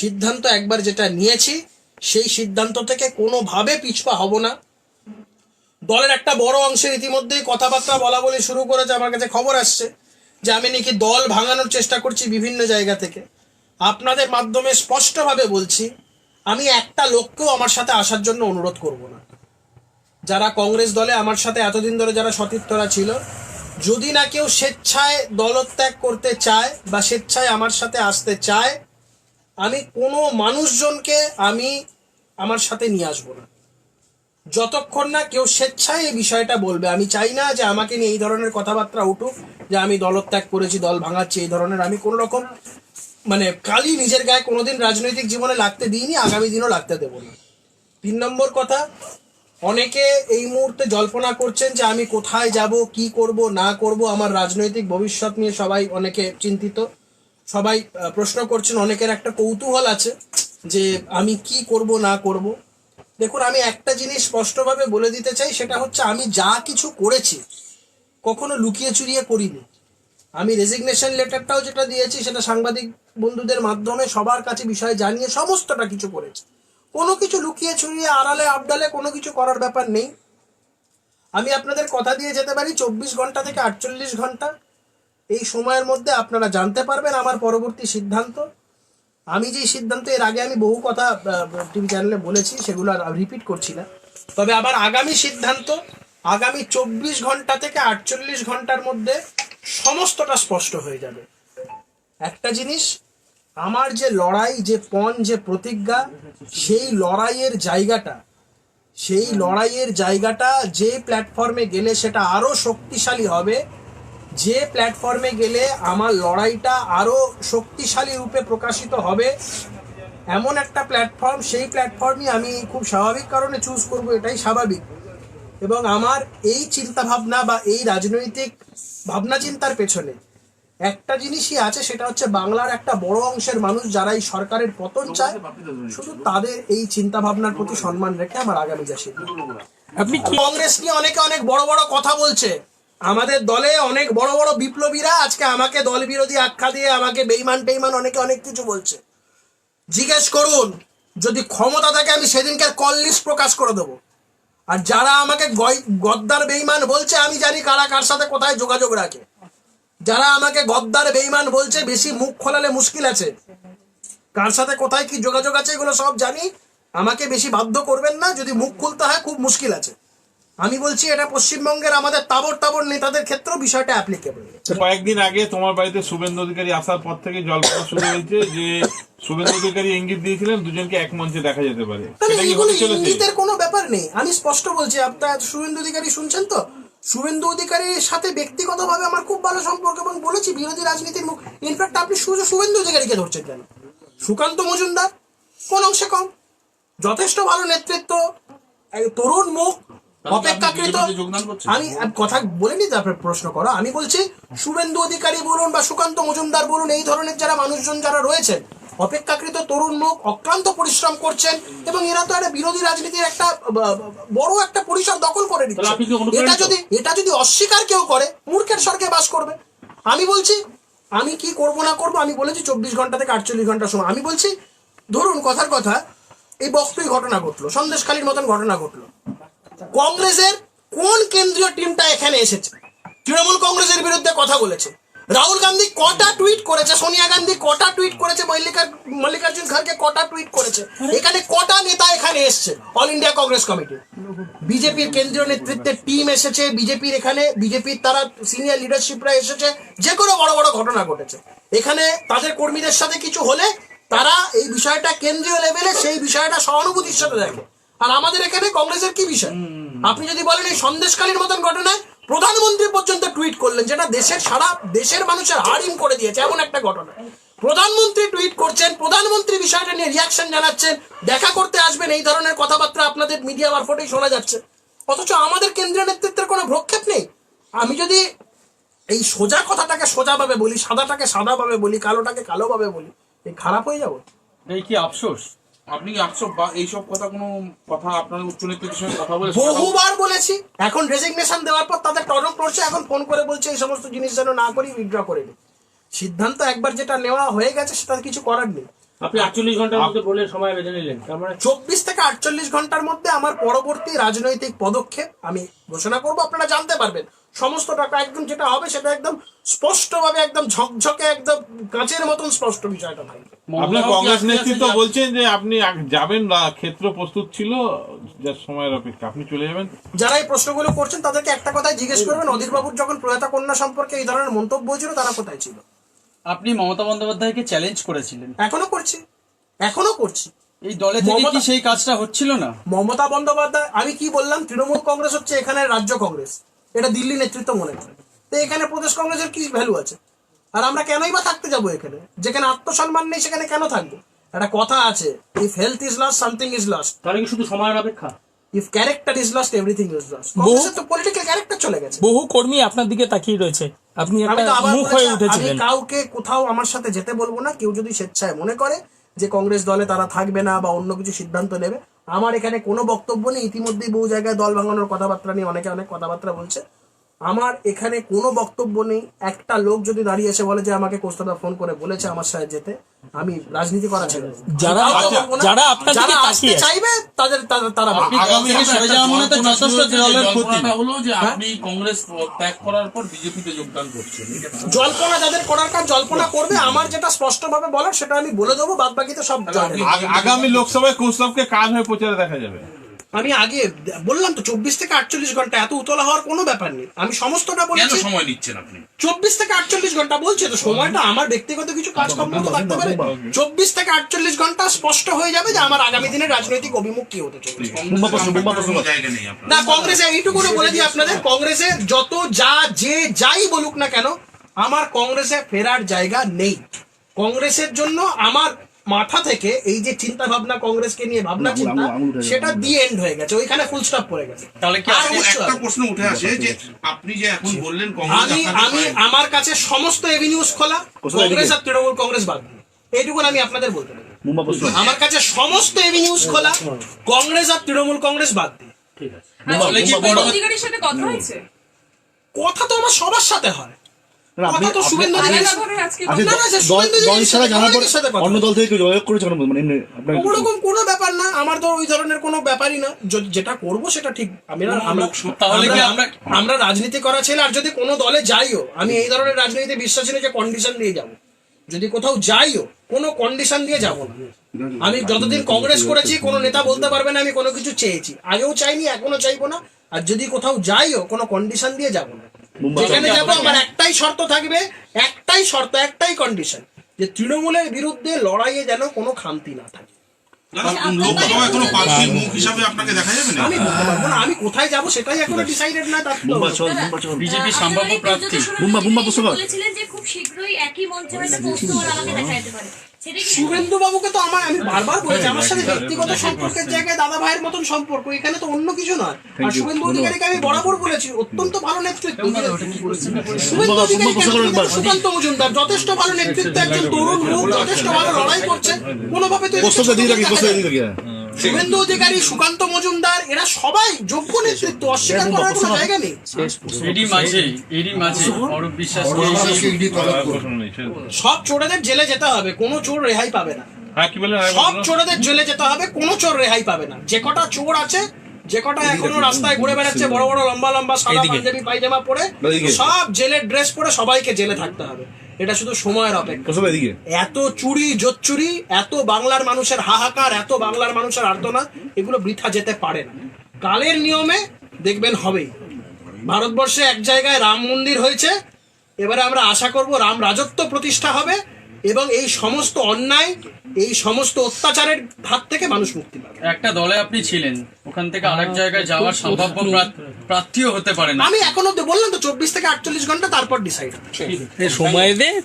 সিদ্ধান্ত একবার যেটা নিয়েছি, সেই সিদ্ধান্ত থেকে কোনোভাবে পিছপা হব না। দলের একটা বড় অংশের ইতিমধ্যেই কথাবার্তা বলা বলে শুরু করেছে, আমার কাছে খবর আসছে যে আমি নাকি দল ভাঙানোর চেষ্টা করছি বিভিন্ন জায়গা থেকে। আপনাদের মাধ্যমে স্পষ্টভাবে বলছি, আমি একটা লোককেও আমার সাথে আসার জন্য অনুরোধ করব না। যারা কংগ্রেস দলে আমার সাথে এতদিন ধরে যারা সতীর্থরা ছিল, যদি না কেউ স্বেচ্ছায় দলত্যাগ করতে চায় বা স্বেচ্ছায় আমার সাথে আসতে চায় আমি কোনো মানুষজনকে আমি আমার সাথে নিয়ে আসব না। যতক্ষণ না কেউ স্বেচ্ছায় এই বিষয়টা বলবে, আমি চাই না যে আমাকে নিয়ে এই ধরনের কথাবার্তা উঠুক, যে আমি দলত্যাগ করেছি, দল ভাঙাচ্ছি, এই ধরনের আমি কোনো রকম মানে কালই নিজের গায়ে কোনোদিন রাজনৈতিক জীবনে লাগতে দিইনি, আগামী দিনও লাগতে দেবো না। তিন নম্বর কথা, অনেকে এই মুহূর্তে জল্পনা করছেন যে আমি কোথায় যাব, কি করব, না করব, আমার রাজনৈতিক ভবিষ্যৎ নিয়ে সবাই অনেকে চিন্তিত। সবাই প্রশ্ন করছেন, অনেকের একটা কৌতূহল আছে যে আমি কি করব, না করব। দেখুন, আমি একটা জিনিস স্পষ্টভাবে বলে দিতে চাই, সেটা হচ্ছে আমি যা কিছু করেছি, কখনো লুকিয়ে চুরিয়ে করিনি। আমি রেজিগনেশন লেটারটাও যেটা দিয়েছি, সেটা সাংবাদিক বন্ধুদের মাধ্যমে সবার কাছে বিষয় জানিয়ে সমস্তটা কিছু করেছি। কোনো কিছু লুকিয়ে ছুড়িয়ে আড়ালে আবডালে কোনো কিছু করার ব্যাপার নেই। আমি আপনাদের কথা দিয়ে যেতে পারি, চব্বিশ ঘণ্টা থেকে আটচল্লিশ ঘণ্টা। এই সময়ের মধ্যে আপনারা জানতে পারবেন আমার পরবর্তী সিদ্ধান্ত। আমি যে সিদ্ধান্ত এর আগে আমি বহু কথা টিভি চ্যানেলে বলেছি, সেগুলো আর রিপিট করছি না। তবে আবার আগামী সিদ্ধান্ত, আগামী চব্বিশ ঘণ্টা থেকে আটচল্লিশ ঘণ্টার মধ্যে সমস্তটা স্পষ্ট হয়ে যাবে। একটা জিনিস, আমার যে লড়াই, যে পণ, যে প্রতিজ্ঞা, সেই লড়াইয়ের জায়গাটা, সেই লড়াইয়ের জায়গাটা যে প্ল্যাটফর্মে গেলে সেটা আরও শক্তিশালী হবে যে প্ল্যাটফর্মে গেলে আমার লড়াইটা আরও শক্তিশালী রূপে প্রকাশিত হবে এমন একটা প্ল্যাটফর্ম সেই প্ল্যাটফর্মই আমি খুব স্বাভাবিক কারণে চুজ করব এটাই স্বাভাবিক। এবং আমার এই চিন্তা ভাবনা বা এই রাজনৈতিক ভাবনা চিন্তার পেছনে একটা জিনিসই আছে সেটা হচ্ছে বাংলার একটা বড় অংশের মানুষ যারা এই সরকারের পতন চায় শুধু তাদের এই চিন্তা ভাবনার প্রতি সম্মান রেখে আমার আগামী যা আপনি কংগ্রেস নিয়ে অনেকে অনেক বড় বড় কথা বলছে। আমাদের দলে অনেক বড় বড় বিপ্লবীরা আজকে আমাকে দল বিরোধী আখ্যা দিয়ে আমাকে বেইমান টেইমান অনেকে অনেক কিছু বলছে। জিজ্ঞেস করুন, যদি ক্ষমতা থাকে আমি সেদিনকার কল লিস্ট প্রকাশ করে দেবো। আর যারা আমাকে গদ্দার বেইমান বলছে, আমি জানি কারা কার সাথে কোথায় যোগাযোগ রাখে। যারা আমাকে গদ্দার বেইমান বলছে, বেশি মুখ খোলালে মুশকিল আছে। কার সাথে কোথায় কি যোগাযোগ আছে, এগুলো সব জানি। আমাকে বেশি বাধ্য করবেন না, যদি মুখ খুলতে হয় খুব মুশকিল আছে। আমি বলছি এটা পশ্চিমবঙ্গের আমাদের তাবর তাবর নেতাদের ক্ষেত্রেও বিষয়টা অ্যাপ্লিকেবল কয়েকদিন আগে তোমার বাড়িতে শুভেন্দু অধিকারী আসার পর থেকে জল্পনা শুরু হয়েছে যে শুভেন্দু অধিকারী ইঙ্গিত দিয়েছিলেন দুজনকে এক মঞ্চে দেখা যেতে পারে। ইঙ্গিতের কোনো ব্যাপার নেই। আমি স্পষ্ট বলছি আপনার শুভেন্দু অধিকারী শুনছেন তো? শুভেন্দু অধিকারীর সাথে ব্যক্তিগতভাবে আমার খুব ভালো সম্পর্ক এবং বলেছি বিরোধী রাজনীতির মুখ ইনফ্যাক্ট আপনি শুধু শুভেন্দু অধিকারীকে ধরছেন কেন? সুকান্ত মজুমদার কোন অংশে কম। যথেষ্ট ভালো নেতৃত্ব। তরুণ মুখ অপেক্ষাকৃত? আমি কথা বলিনি তারপরে প্রশ্ন করো। আমি বলছি শুভেন্দু অধিকারী বলুন বা সুকান্ত মজুমদার বলুন এই ধরনের যারা মানুষজন যারা রয়েছেন অপেক্ষাকৃত তরুণ মুখ অক্লান্ত পরিশ্রম করছেন এবং এরা তো একটা বিরোধী রাজনীতির একটা বড় একটা পরিসর দখল করে নিচ্ছে। এটা যদি এটা যদি অস্বীকার কেউ করে মূর্খের স্বর্গে বাস করবে। আমি বলছি আমি কি করব না করব আমি বলেছি চব্বিশ ঘণ্টা থেকে আটচল্লিশ ঘণ্টা সময়। আমি বলছি ধরুন কথার কথা এই বক্তব্য ঘটনা ঘটলো সন্দেশখালীর মতন ঘটনা ঘটলো। কংগ্রেসের কোন কেন্দ্রীয় টিমটা এখানে এসেছে? তৃণমূল কংগ্রেসের বিরুদ্ধে কথা বলেছে। রাহুল গান্ধী কটা টুইট করেছে? সোনিয়া গান্ধী কটা টুইট করেছে? মল্লিকা মল্লিকার্জুন খাড়গে কটা টুইট করেছে? এখানে কটা নেতা এখানে এসছে? অল ইন্ডিয়া কংগ্রেস কমিটি বিজেপির কেন্দ্রীয় নেতৃত্বের টিম এসেছে। বিজেপির এখানে বিজেপির তারা সিনিয়র লিডারশিপরা এসেছে। যে কোনো বড় বড় ঘটনা ঘটেছে। এখানে তাদের কর্মীদের সাথে কিছু হলে তারা এই বিষয়টা কেন্দ্রীয় লেভেলে সেই বিষয়টা সহানুভূতির সাথে দেখে। আর আমাদের এখানে কংগ্রেসের কি বিষয়? আপনি যদি বলেন এই সন্দেশকালীর মতন ঘটনায় প্রধানমন্ত্রী পর্যন্ত টুইট করলেন যেটা দেশের সারা দেশের মানুষের হারিম করে দিয়েছে এমন একটা ঘটনা। প্রধানমন্ত্রী টুইট করছেন প্রধানমন্ত্রী বিষয়টা নিয়ে রিয়াকশন জানাচ্ছেন দেখা করতে আসবেন এই ধরনের কথাবার্তা আপনাদের মিডিয়া মারফতেই শোনা যাচ্ছে। অথচ আমাদের কেন্দ্রীয় নেতৃত্বের কোনো ভ্রক্ষেপ নেই। আমি যদি এই সোজা কথাটাকে সোজাভাবে বলি সাদাটাকে সাদাভাবে বলি কালোটাকে কালোভাবে বলি এই খারাপ হয়ে যাব। এই কি আফসোস? আপনি একশো এইসব কথা কোনো কথা আপনার উচ্চ নেতৃত্বের সঙ্গে কথা বলে বহুবার বলেছি। এখন রেজিগনেশন দেওয়ার পর তাদের টনক করছে এখন ফোন করে বলছে এই সমস্ত জিনিস যেন না করি উইথড্র করে দিই। সিদ্ধান্ত একবার যেটা নেওয়া হয়ে গেছে সেটা কিছু করার নেই। আপনি আটচল্লিশ ঘণ্টার মধ্যে বললেন সময় বেঁধে নিলেন। তার মানে চব্বিশ থেকে আটচল্লিশ ঘণ্টার মধ্যে আমার পরবর্তী রাজনৈতিক পদক্ষেপ আমি ঘোষণা করব আপনারা জানতে পারবেন। সমস্ত টাকা একদম যেটা হবে সেটা একদম স্পষ্টভাবে একদম ঝকঝকে একদম কাঁচের মতন স্পষ্ট বিষয়টা থাকবে। আপনার কংগ্রেস নেতৃত্ব বলছেন যে আপনি যাবেন না ক্ষেত্র প্রস্তুত ছিল যার সময়ের অপেক্ষা। আপনি চলে যাবেন? যারা এই প্রশ্নগুলো করছেন তাদেরকে একটা কথাই জিজ্ঞেস করবেন। অধীর বাবুর যখন প্রয়াতা কন্যা সম্পর্কে এই ধরনের মন্তব্য ছিল তারা কোথায় ছিল? আপনি মমতা বন্দ্যোপাধ্যায়কে চ্যালেঞ্জ করেছিলেন। এখনও করছি। এখনও করছি। এই দলে থেকে কি সেই কাজটা হচ্ছিল না? মমতা বন্দ্যোপাধ্যায় আমি কি বললাম? তৃণমূল কংগ্রেস হচ্ছে এখানে রাজ্য কংগ্রেস। এটা দিল্লি নেতৃত্ব মনে করে। তো এখানে প্রদেশ কংগ্রেসের কি ভ্যালু আছে? আর আমরা কেনই বা থাকতে যাব এখানে? যেখানে আত্মসম্মান নেই সেখানে কেন থাকব? একটা কথা আছে if health is lost something is lost তাহলে কি শুধু সময়ের অপেক্ষা? If character is lost everything is lost কংগ্রেসের তো পলিটিক্যাল ক্যারেক্টার চলে গেছে। বহু কর্মী আপনার দিকে তাকিয়ে রয়েছে। আপনি একটা মুখ হয়ে উঠেছিলেন। কাউকে কোথাও আমার সাথে যেতে বলব না কেউ যদি স্বেচ্ছায় মনে করে যে কংগ্রেস দলে তারা থাকবে না বা অন্য কিছু সিদ্ধান্ত নেবে। আমার এখানে কোনো বক্তব্য নেই ইতিমধ্যেই বহু জায়গায় দল ভাঙানোর কথাবার্তা নিয়ে অনেকে অনেক কথাবার্তা বলছে। আমার এখানে কোনো বক্তব্য নেই। একটা লোক যদি দাঁড়িয়ে এসে বলে যে আমাকে কোস্তাদা ফোন করে বলেছে আমার সাথে যেতে আমি রাজনীতি করা ছেড়ে যারা- না। যারা আপনার দিকে যারা আসতে তাকিয়ে চাইবে তাদের তারা থেকে সরে যাওয়া মানে তো যথেষ্ট দলের ক্ষতি। হলো যে আপনি কংগ্রেস ত্যাগ করার পর বিজেপিতে যোগদান করছেন জল্পনা যাদের করার কাজ জল্পনা করবে। আমার যেটা স্পষ্টভাবে বলার সেটা আমি বলে দেবো বাদ বাকিতে সব জয় হিন্দ। আগ- আগামী লোকসভায় কৌস্তবকে কাজ হয়ে প্রচারে দেখা যাবে? আমি আগে বললাম তো চব্বিশ থেকে আটচল্লিশ ঘণ্টা এত উতলা হওয়ার কোনো ব্যাপার নেই। আমি সমস্তটা কেন বলেছি সময় নিচ্ছেন আপনি? চব্বিশ থেকে আটচল্লিশ ঘণ্টা বলছে তো সময়টা আমার ব্যক্তিগত কিছু কাজকর্ম তো থাকতে পারে। চব্বিশ থেকে আটচল্লিশ ঘণ্টা স্পষ্ট হয়ে যাবে যে আমার আগামী দিনের রাজনৈতিক অভিমুখ কি হতে চলেছে। না কংগ্রেসে এইটুকু বলে দিই আপনাদের কংগ্রেসে যত যা যে যাই বলুক না কেন আমার কংগ্রেসে ফেরার জায়গা নেই। কংগ্রেসের জন্য আমার মাথা থেকে এই যে চিন্তা ভাবনা কংগ্রেসকে নিয়ে ভাবনা চিন্তা সেটা দি এন্ড হয়ে গেছে। ওইখানে ফুল স্টপ পড়ে গেছে। তাহলে কি আর একটা প্রশ্ন উঠে আসে যে আপনি যে এখন বললেন কংগ্রেস আমি আমি আমার কাছে সমস্ত এভিনিউজ খোলা। কংগ্রেস আর তৃণমূল কংগ্রেস বাদ এইটুকু আমি আপনাদের বলতে পারি। আমার কাছে সমস্ত এভিনিউজ খোলা। কংগ্রেস আর তৃণমূল কংগ্রেস বাদ দিয়ে। ঠিক আছে। তাহলে কি বড় অধিকারীর সাথে কথা হয়েছে? কথা তো আমার সবার সাথে হয়। অন্য দল থেকে যোগাযোগ করেছে মানে এমনি ওরকম কোনো ব্যাপার না আমার তো ওই ধরনের কোনো ব্যাপারই না। যেটা করব সেটা ঠিক আমি আমরা তাহলে কি আমরা আমরা রাজনীতি করা ছেলে আর যদি কোনো দলে যাইও আমি এই ধরনের রাজনীতিতে বিশ্বাসী নই যে কন্ডিশন দিয়ে যাব। যদি কোথাও যাইও কোনো কন্ডিশন দিয়ে যাব না। আমি যতদিন কংগ্রেস করেছি কোনো নেতা বলতে পারবে না আমি কোনো কিছু চেয়েছি। আগেও চাইনি এখনও চাইব না। আর যদি কোথাও যাইও কোনো কন্ডিশন দিয়ে যাব না। যেখানে যাব আমার একটাই শর্ত থাকবে একটাই শর্ত একটাই কন্ডিশন যে তৃণমূলের বিরুদ্ধে লড়াইয়ে যেন কোনো খামতি না থাকে। লোকসভায় কোনো প্রার্থীর মুখ হিসাবে আপনাকে দেখা যাবে না আমি কোথায় যাব সেটাই এখনও ডিসাইডেড না তার তো- মুম্বা চল মুম্বা চল। বিজেপি সম্ভাব্য প্রার্থী। বুম্বা, বুম্বা পুষ্পকর। বলেছিলেন যে খুব শীঘ্রই একই মঞ্চে হয়তো কৌস্তবর আমাকে দেখা। যেতে পারে। সেটা কি শুভেন্দু বাবুকে তো আমার আমি বারবার বলেছি আমার সাথে ব্যক্তিগত সম্পর্কের জায়গায় দাদা ভাইয়ের মতন সম্পর্ক এখানে তো অন্য কিছু নয়। আর শুভেন্দু অধিকারীকে আমি বরাবর বলেছি অত্যন্ত ভালো নেতৃত্ব। শুভেন্দু অধিকারী সুকান্ত মজুমদার যথেষ্ট ভালো নেতৃত্ব একজন তরুণ লোক যথেষ্ট ভালো লড়াই করছে। কোনোভাবে তো হ্যাঁ। শুভেন্দু অধিকারী সুকান্ত মজুমদার এরা সবাই যোগ্য নেতৃত্ব অস্বীকার করার কোনো জায়গা নেই। এরই মাঝে এরই মাঝে অরূপ। সব চোরেদের জেলে যেতে হবে কোনো চোর রেহাই পাবে না। হ্যাঁ কি বলেন আরেকবার সব চোরেদের জেলে যেতে হবে কোনো চোর রেহাই পাবে না। যে কটা চোর আছে যে কটা এখনও রাস্তায় ঘুরে বেড়াচ্ছে বড় বড় লম্বা লম্বা সাদা পাঞ্জাবি পায়জামা পরে সব জেলের ড্রেস পরে সবাইকে জেলে থাকতে হবে। এটা শুধু সময়ের অপেক্ষা। এত চুরি জোচ্চুরি এত বাংলার মানুষের হাহাকার এত বাংলার মানুষের আর্তনাদ এগুলো বৃথা যেতে পারে না। কালের নিয়মে দেখবেন হবেই। ভারতবর্ষে এক জায়গায় রাম মন্দির হয়েছে এবারে আমরা আশা করব রাম রাজত্ব প্রতিষ্ঠা হবে এবং এই সমস্ত অন্যায় এই সমস্ত অত্যাচারের হাত থেকে মানুষ মুক্তি পাবে। একটা দলে আপনি ছিলেন ওখান থেকে আরেক জায়গায় যাওয়ার সম্ভাব্য প্রার্থীও হতে পারে না। আমি এখন এখনও বললাম তো চব্বিশ থেকে আটচল্লিশ ঘণ্টা তারপর ডিসাইড সময় দে।